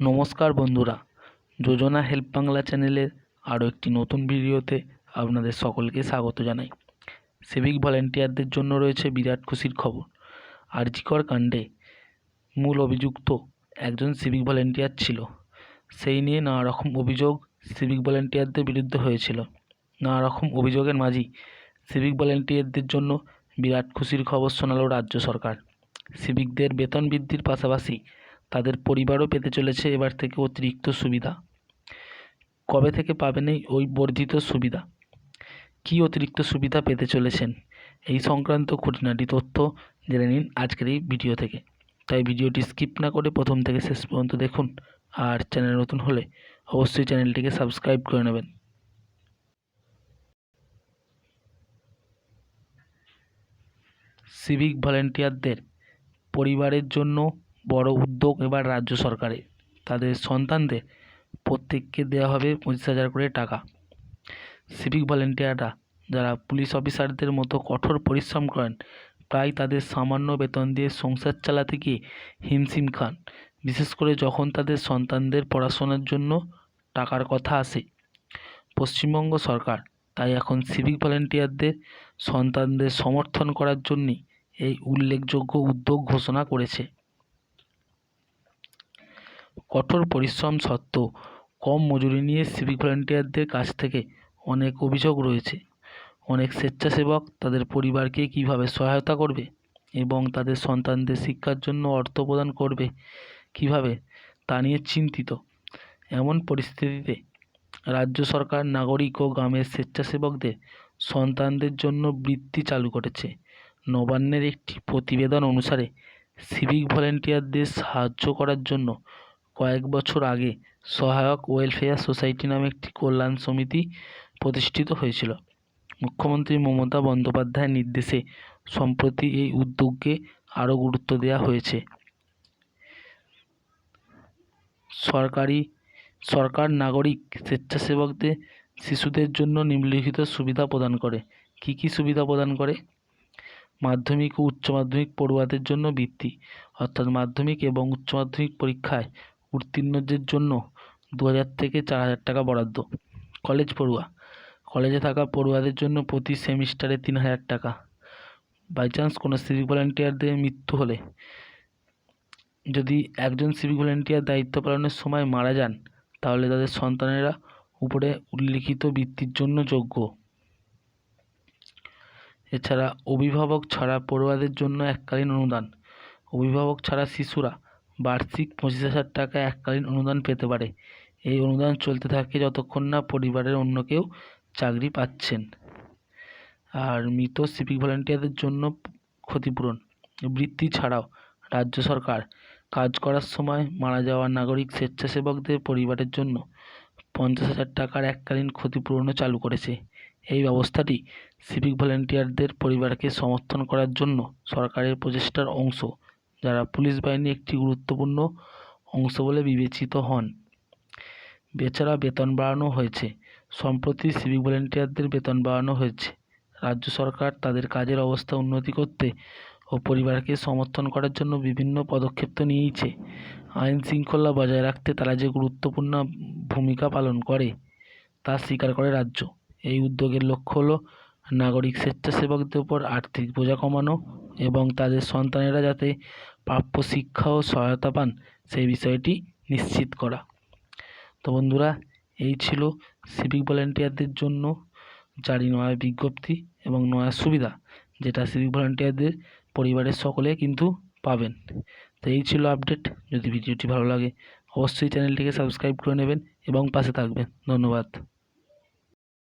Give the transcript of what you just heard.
নমস্কার বন্ধুরা, যোজনা হেল্প বাংলা চ্যানেলের আরও একটি নতুন ভিডিওতে আপনাদের সকলকে স্বাগত জানাই। সিভিক ভলেন্টিয়ারদের জন্য রয়েছে বিরাট খুশির খবর। আরজিকর কাণ্ডে মূল অভিযুক্ত একজন সিভিক ভলেন্টিয়ার ছিল। সেই নিয়ে নানা রকম অভিযোগ সিভিক ভলেন্টিয়ারদের বিরুদ্ধে হয়েছিল। নানা রকম অভিযোগের মাঝেই সিভিক ভলেন্টিয়ারদের জন্য বিরাট খুশির খবর শোনালো রাজ্য সরকার। সিভিকদের বেতন বৃদ্ধির পাশাপাশি তাদের পরিবারও পেতে চলেছে এবার থেকে অতিরিক্ত সুবিধা। কবে থেকে পাবেন এই, ওই বর্ধিত সুবিধা? কী অতিরিক্ত সুবিধা পেতে চলেছেন? এই সংক্রান্ত খুঁটিনাটি তথ্য জেনে নিন আজকের এই ভিডিও থেকে। তাই ভিডিওটি স্কিপ না করে প্রথম থেকে শেষ পর্যন্ত দেখুন আর চ্যানেল নতুন হলে অবশ্যই চ্যানেলটিকে সাবস্ক্রাইব করে নেবেন। সিভিক ভলেন্টিয়ারদের পরিবারের জন্য বড় উদ্যোগ এবার রাজ্য সরকারের। তাদের সন্তানদের প্রত্যেককে দেওয়া হবে পঁচিশ হাজার করে টাকা। সিভিক ভলেন্টিয়াররা যারা পুলিশ অফিসারদের মতো কঠোর পরিশ্রম করেন, প্রায় তাদের সামান্য বেতন দিয়ে সংসার চালাতে গিয়ে হিমশিম খান। বিশেষ করে যখন তাদের সন্তানদের পড়াশোনার জন্য টাকার কথা আসে। পশ্চিমবঙ্গ সরকার তাই এখন সিভিক ভলেন্টিয়ারদের সন্তানদের সমর্থন করার জন্যই এই উল্লেখযোগ্য উদ্যোগ ঘোষণা করেছে। কঠোর পরিশ্রম সত্ত্বেও কম মজুরি নিয়ে সিভিক ভলেন্টিয়ারদের কাছ থেকে অনেক অভিযোগ রয়েছে। অনেক স্বেচ্ছাসেবক তাদের পরিবারকে কীভাবে সহায়তা করবে এবং তাদের সন্তানদের শিক্ষার জন্য অর্থ প্রদান করবে কীভাবে তা নিয়ে চিন্তিত। এমন পরিস্থিতিতে রাজ্য সরকার, নাগরিক ও গ্রামের স্বেচ্ছাসেবকদের সন্তানদের জন্য বৃত্তি চালু করেছে। নবান্নের একটি প্রতিবেদন অনুসারে, সিভিক ভলেন্টিয়ারদের সাহায্য করার জন্য কয়েক বছর আগে সহায়ক ওয়েলফেয়ার সোসাইটি নামে একটি কল্যাণ সমিতি প্রতিষ্ঠিত হয়েছিল। মুখ্যমন্ত্রী মমতা বন্দ্যোপাধ্যায়ের নির্দেশে সম্প্রতি এই উদ্যোগকে আরও গুরুত্ব দেওয়া হয়েছে। সরকারি, সরকার নাগরিক স্বেচ্ছাসেবকদের শিশুদের জন্য নিম্নলিখিত সুবিধা প্রদান করে। কি কি সুবিধা প্রদান করে? মাধ্যমিক ও উচ্চ মাধ্যমিক পড়ুয়াদের জন্য বৃত্তি, অর্থাৎ মাধ্যমিক এবং উচ্চ মাধ্যমিক পরীক্ষায় উত্তীর্ণদের জন্য দু হাজার থেকে চার হাজার টাকা বরাদ্দ। কলেজ পড়ুয়া। কলেজে থাকা পড়ুয়াদের জন্য প্রতি সেমিস্টারে তিন হাজার টাকা। বাই চান্স কোনো সিভিক ভলেন্টিয়ারদের মৃত্যু হলে যদি একজন সিভিক ভলেন্টিয়ার দায়িত্ব পালনের সময় মারা যান, তাহলে তাদের সন্তানেরা উপরে উল্লিখিত বৃত্তির জন্য যোগ্য। এছাড়া অভিভাবক ছাড়া পড়ুয়াদের জন্য এককালীন অনুদান। অভিভাবক ছাড়া শিশুরা বার্ষিক পঁচিশ হাজার টাকা এককালীন অনুদান পেতে পারে। এই অনুদান চলতে থাকে যতক্ষণ না পরিবারের অন্য কেউ চাকরি পাচ্ছেন। আর মৃত সিভিক ভলেন্টিয়ারদের জন্য ক্ষতিপূরণ। বৃত্তি ছাড়াও রাজ্য সরকার কাজ করার সময় মারা যাওয়া নাগরিক স্বেচ্ছাসেবকদের পরিবারের জন্য পঞ্চাশ হাজার টাকার এককালীন ক্ষতিপূরণও চালু করেছে। এই ব্যবস্থাটি সিভিক ভলেন্টিয়ারদের পরিবারকে সমর্থন করার জন্য সরকারের প্রচেষ্টার অংশ। যারা পুলিশ বাহিনীর একটি গুরুত্বপূর্ণ অংশ বলে বিবেচিত হন। এছাড়া বেতন বাড়ানো হয়েছে। সম্প্রতি সিভিক ভলেন্টিয়ারদের বেতন বাড়ানো হয়েছে। রাজ্য সরকার তাদের কাজের অবস্থা উন্নতি করতে ও পরিবারকে সমর্থন করার জন্য বিভিন্ন পদক্ষেপ তো নিয়েইছে। আইন শৃঙ্খলা বজায় রাখতে তারা যে গুরুত্বপূর্ণ ভূমিকা পালন করে, তা স্বীকার করে রাজ্য। এই উদ্যোগের লক্ষ্য হলো নাগরিক স্বেচ্ছাসেবকদের উপর আর্থিক বোঝা কমানো এবং তাদের সন্তানেরা যাতে প্রাপ্য শিক্ষা ও সহায়তা পান, সেই বিষয়টি নিশ্চিত করা। তো বন্ধুরা, এই ছিল সিভিক ভলেন্টিয়ারদের জন্য জারি নয়া বিজ্ঞপ্তি এবং নয়া সুবিধা, যেটা সিভিক ভলেন্টিয়ারদের পরিবারের সকলে কিন্তু পাবেন। তো এই ছিল আপডেট যদি ভিডিওটি ভালো লাগে, অবশ্যই চ্যানেলটিকে সাবস্ক্রাইব করে নেবেন এবং পাশে থাকবেন। ধন্যবাদ।